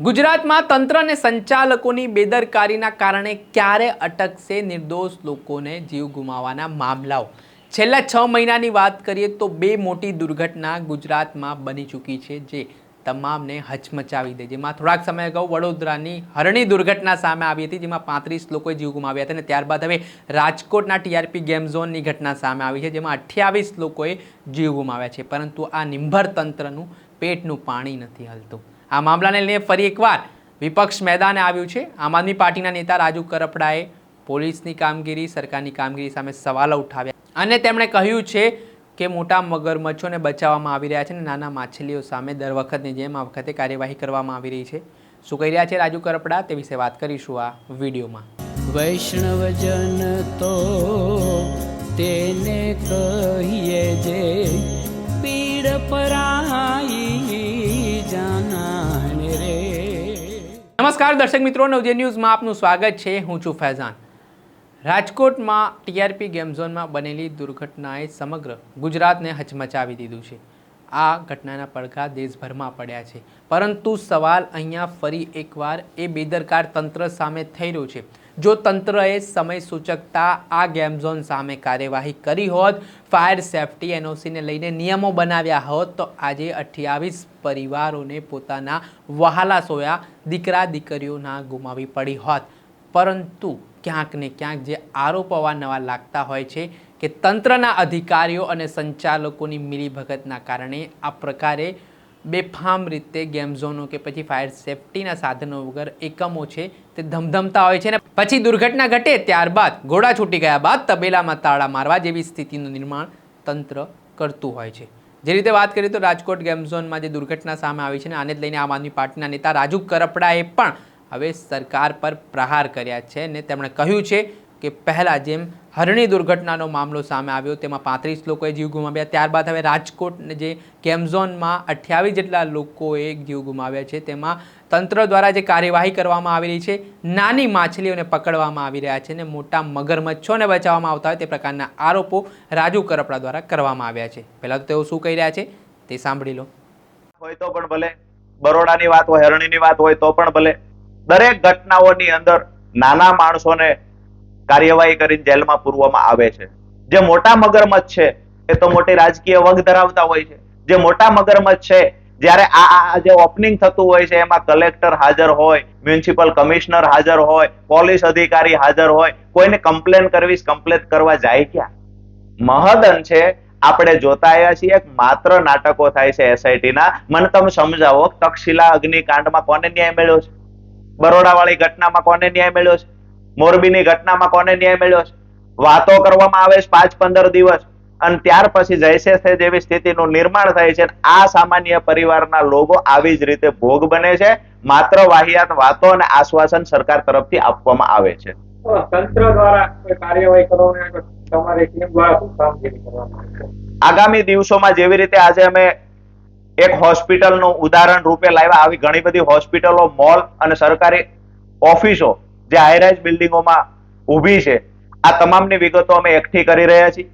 ગુજરાતમાં તંત્ર અને સંચાલકોની બેદરકારીના કારણે ક્યારે અટકશે નિર્દોષ લોકોને જીવ ગુમાવવાના મામલાઓ? છેલ્લા છ મહિનાની વાત કરીએ તો બે મોટી દુર્ઘટના ગુજરાતમાં બની ચૂકી છે જે તમામને હચમચાવી દે. જેમાં થોડાક સમય અગાઉ વડોદરાની હરણી દુર્ઘટના સામે આવી હતી, જેમાં પાંત્રીસ લોકોએ જીવ ગુમાવ્યા હતા અને ત્યારબાદ હવે રાજકોટના ટીઆરપી ગેમ ઝોનની ઘટના સામે આવી છે, જેમાં અઠ્યાવીસ લોકોએ જીવ ગુમાવ્યા છે. પરંતુ આ નિંભર તંત્રનું પેટનું પાણી નથી હલતું. આ મામલાને લઈને ફરી એકવાર વિપક્ષ મેદાને આવ્યું છે. આમ આદમી પાર્ટીના નેતા રાજુ કરપડાએ પોલીસની કામગીરી, સરકારની કામગીરી સામે સવાલો ઉઠાવ્યા અને તેમણે કહ્યું છે કે મોટા મગરમચ્છોને બચાવવામાં આવી રહ્યા છે અને નાના માછલીઓ સામે દર વખતની જેમ આ વખતે કાર્યવાહી કરવામાં આવી રહી છે. શું કહી રહ્યા છે રાજુ કરપડા? તે વિશે વાત કરીશું આ વિડીયોમાં. વૈષ્ણવજન તો તેને કહીએ જે પીડ પરાઈ નમસ્કાર દર્શક મિત્રો, નવજે ન્યૂઝમાં આપનું સ્વાગત છે. હું છું ફૈઝાન. રાજકોટમાં ટીઆરપી ગેમ ઝોનમાં બનેલી દુર્ઘટનાએ સમગ્ર ગુજરાતને હચમચાવી દીધું છે. આ ઘટનાના પડઘા દેશભરમાં પડ્યા છે. પરંતુ સવાલ અહીંયા ફરી એકવાર એ બેદરકાર તંત્ર સામે થઈ રહ્યો છે. જો તંત્રએ સમય સૂચકતા આ ગેમ ઝોન સામે કાર્યવાહી કરી હોત, ફાયર સેફટી એનઓસીને લઈને નિયમો બનાવ્યા હોત, તો આજે અઠ્યાવીસ પરિવારોને પોતાના વહાલા સોયા દીકરા દીકરીઓના ગુમાવી પડી હોત. પરંતુ ક્યાંક ને ક્યાંક જે આરોપ અવારનવાર લાગતા હોય છે કે તંત્રના અધિકારીઓ અને સંચાલકોની મિલીભગતના કારણે આ પ્રકારે બેફામ રીતે ગેમ ઝોનો કે પછી ફાયર સેફટીના સાધનો વગર એકમો છે તે ધમધમતા હોય છે ને પછી દુર્ઘટના ઘટે ત્યારબાદ ઘોડા છૂટી ગયા બાદ તબેલામાં તાળા મારવા જેવી સ્થિતિનું નિર્માણ તંત્ર કરતું હોય છે. જે રીતે વાત કરીએ તો રાજકોટ ગેમ ઝોનમાં જે દુર્ઘટના સામે આવી છે ને આને જ લઈને આમ આદમી પાર્ટીના નેતા રાજુ કરપડાએ પણ હવે સરકાર પર પ્રહાર કર્યા છે ને તેમણે કહ્યું છે કે પહેલાં જેમ હરણી દુર્ઘટનાનો મામલો સામે આવ્યો, તેમાં પાંત્રીસ લોકોએ જીવ ગુમાવ્યા. ત્યારબાદ હવે રાજકોટ જે કેમઝોનમાં અઠ્યાવીસ જેટલા લોકોએ જીવ ગુમાવ્યા છે, તેમાં તંત્ર દ્વારા જે કાર્યવાહી કરવામાં આવી રહી છે, નાની માછલીઓને પકડવામાં આવી રહ્યા છે ને મોટા મગરમચ્છોને બચાવવામાં આવતા હોય તે પ્રકારના આરોપો રાજુ કરપડા દ્વારા કરવામાં આવ્યા છે. પહેલાં તો તેઓ શું કહી રહ્યા છે તે સાંભળી લો. હોય તો પણ ભલે, બરોડાની વાત હોય, હરણીની વાત હોય તો પણ ભલે, દરેક ઘટનાઓની અંદર નાના માણસોને કાર્યવાહી કરીને જેલમાં પૂરવામાં આવે છે. જે મોટા મગરમચ્છ છે, એ તો મોટી રાજકીય વગ ધરાવતા હોય છે. જે મોટા મગરમચ્છ છે, જ્યારે આ જે ઓપનિંગ થતું હોય છે, એમાં કલેક્ટર હાજર હોય મ્યુનિસિપલ કમિશનર હાજર હોય પોલીસ અધિકારી હાજર હોય, કોઈને કમ્પ્લેન કરવી કમ્પ્લેન કરવા જાય ક્યાં? મહદન છે, આપણે જોતા આવ્યા છીએ માત્ર નાટકો થાય છે એસઆઈટી ના. મને તમે સમજાવો તક્ષશિલા અગ્નિકાંડમાં કોને ન્યાય મળ્યો છે? બરોડા વાળી ઘટનામાં કોને ન્યાય મળ્યો છે? મોરબીની ઘટનામાં કોને ન્યાય મળ્યો છે? વાતો કરવામાં આવે છે પાંચ પંદર દિવસ. અને ત્યાર પછી જૈસે છે જેવી સ્થિતિનું નિર્માણ થાય છે આ સામાન્ય પરિવારના લોકો આવી જ રીતે ભોગ બને છે. માત્ર વાહિયાત વાતો અને આશ્વાસન સરકાર તરફથી આપવામાં આવે છે. તંત્ર દ્વારા કાર્યવાહી કરવાની તમારી ટીમ દ્વારા શું કામગીરી કરવામાં આવે છે? આગામી દિવસોમાં જેવી રીતે આજે અમે એક હોસ્પિટલનું ઉદાહરણ રૂપે લાવ્યા. આવી ઘણી બધી હોસ્પિટલો મોલ અને સરકારી ઓફિસો જે હાઈરાઇઝ બિલ્ડિંગોમાં ઊભી છે. આ તમામની વિગતો અમે એકઠી કરી રહ્યા છીએ.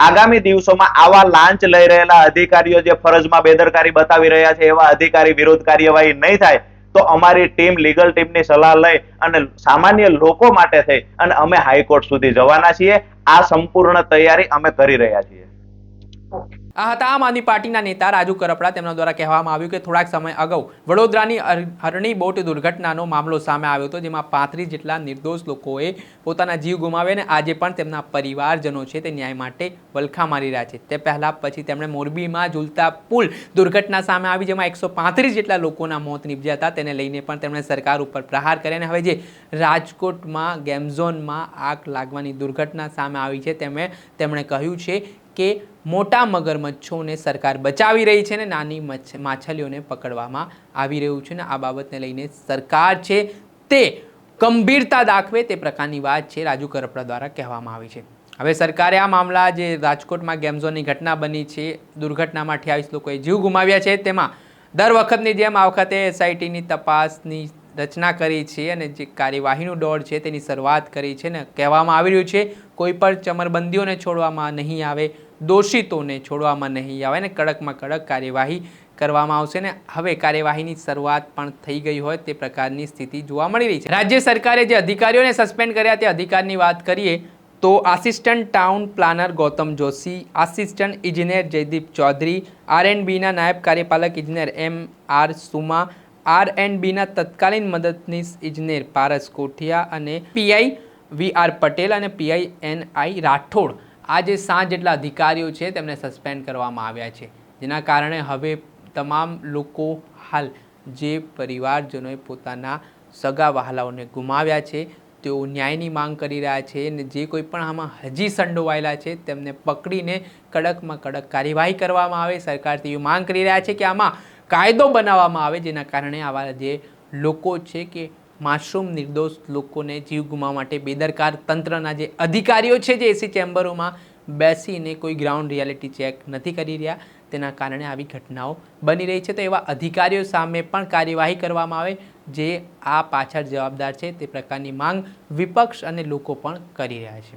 આગામી દિવસોમાં આવા લાંચ લઈ રહેલા અધિકારીઓ જે ફરજમાં બેદરકારી બતાવી રહ્યા છે, એવા અધિકારી વિરુદ્ધ કાર્યવાહી નહીં થાય, તો અમારી ટીમ, લીગલ ટીમની સલાહ લઈ અને સામાન્ય લોકો માટે થઈ અને અમે હાઈકોર્ટ સુધી જવાના છીએ. આ સંપૂર્ણ તૈયારી અમે કરી રહ્યા છીએ. આ હતા આમ આદમી પાર્ટીના નેતા રાજુ કરપડા. તેમના દ્વારા કહેવામાં આવ્યું કે થોડાક સમય અગાઉ વડોદરાની હર- હરણી બોટ દુર્ઘટનાનો મામલો સામે આવ્યો હતો, જેમાં પાંત્રીસ જેટલા નિર્દોષ લોકોએ પોતાના જીવ ગુમાવ્યા અને આજે પણ તેમના પરિવારજનો છે તે ન્યાય માટે વલખા મારી રહ્યા છે. તે પહેલાં પછી તેમણે મોરબીમાં ઝૂલતા પુલ દુર્ઘટના સામે આવી, જેમાં એકસો પાંત્રીસ જેટલા લોકોના મોત નીપજ્યા હતા. તેને લઈને પણ તેમણે સરકાર ઉપર પ્રહાર કર્યા અને હવે જે રાજકોટમાં, ગેમઝોનમાં આગ લાગવાની દુર્ઘટના સામે આવી છે તેમણે તેમણે કહ્યું છે કે મોટા મગરમચ્છોને સરકાર બચાવી રહી છે ને નાની માછલીઓને પકડવામાં આવી રહ્યું છે ને આ બાબતને લઈને સરકાર છે તે ગંભીરતા દાખવે તે પ્રકારની વાત છે રાજુ કરપડા દ્વારા કહેવામાં આવી છે. હવે સરકારે આ મામલા જે રાજકોટમાં ગેમઝોનની ઘટના બની છે દુર્ઘટનામાં અઠ્યાવીસ લોકોએ જીવ ગુમાવ્યા છે, તેમાં દર વખતની જેમ આ વખતે એસઆઈટીની તપાસની રચના કરી છે અને જે કાર્યવાહીનું દોડ છે તેની શરૂઆત કરી છે ને કહેવામાં આવી રહ્યું છે, કોઈ પણ ચમરબંધીઓને છોડવામાં નહીં આવે દોષિતોને છોડવામાં નહીં આવે અને કડકમાં કડક કાર્યવાહી કરવામાં આવશે ને હવે કાર્યવાહીની શરૂઆત પણ થઈ ગઈ હોય તે પ્રકારની સ્થિતિ જોવા મળી રહી છે. રાજ્ય સરકારે જે અધિકારીઓને સસ્પેન્ડ કર્યા તે અધિકારની વાત કરીએ તો assistant town planner Gautam Joshi, assistant ઇજનેર જયદીપ ચૌધરી આર એન્ડ બીના નાયબ કાર્યપાલક ઇજનેર M R Suma R and બીના તત્કાલીન મદદનીશ ઇજનેર પારસ કોઠિયા અને પીઆઈ વી આર પટેલ અને પીઆઈ એન આઈ રાઠોડ આ જે સાત જેટલા અધિકારીઓ છે, તેમને સસ્પેન્ડ કરવામાં આવ્યા છે. જેના કારણે હવે તમામ લોકો હાલ જે પરિવારજનોએ પોતાના સગા વહાલાઓને ગુમાવ્યા છે, તેઓ ન્યાયની માંગ કરી રહ્યા છે અને જે કોઈ પણ આમાં હજી સંડોવાયેલા છે, તેમને પકડીને કડકમાં કડક કાર્યવાહી કરવામાં આવે. સરકારથી એવી માંગ કરી રહ્યા છે કે આમાં કાયદો બનાવવામાં આવે, જેના કારણે આવા જે લોકો છે કે માસૂમ નિર્દોષ લોકોને જીવ ગુમાવવા માટે બેદરકાર તંત્રના જે અધિકારીઓ છે જે એસી ચેમ્બરોમાં બેસીને કોઈ ગ્રાઉન્ડ રિયાલિટી ચેક નથી કરી રહ્યા, તેના કારણે આવી ઘટનાઓ બની રહી છે. તો એવા અધિકારીઓ સામે પણ કાર્યવાહી કરવામાં આવે, જે આ પાછળ જવાબદાર છે તે પ્રકારની માંગ વિપક્ષ અને લોકો પણ કરી રહ્યા છે.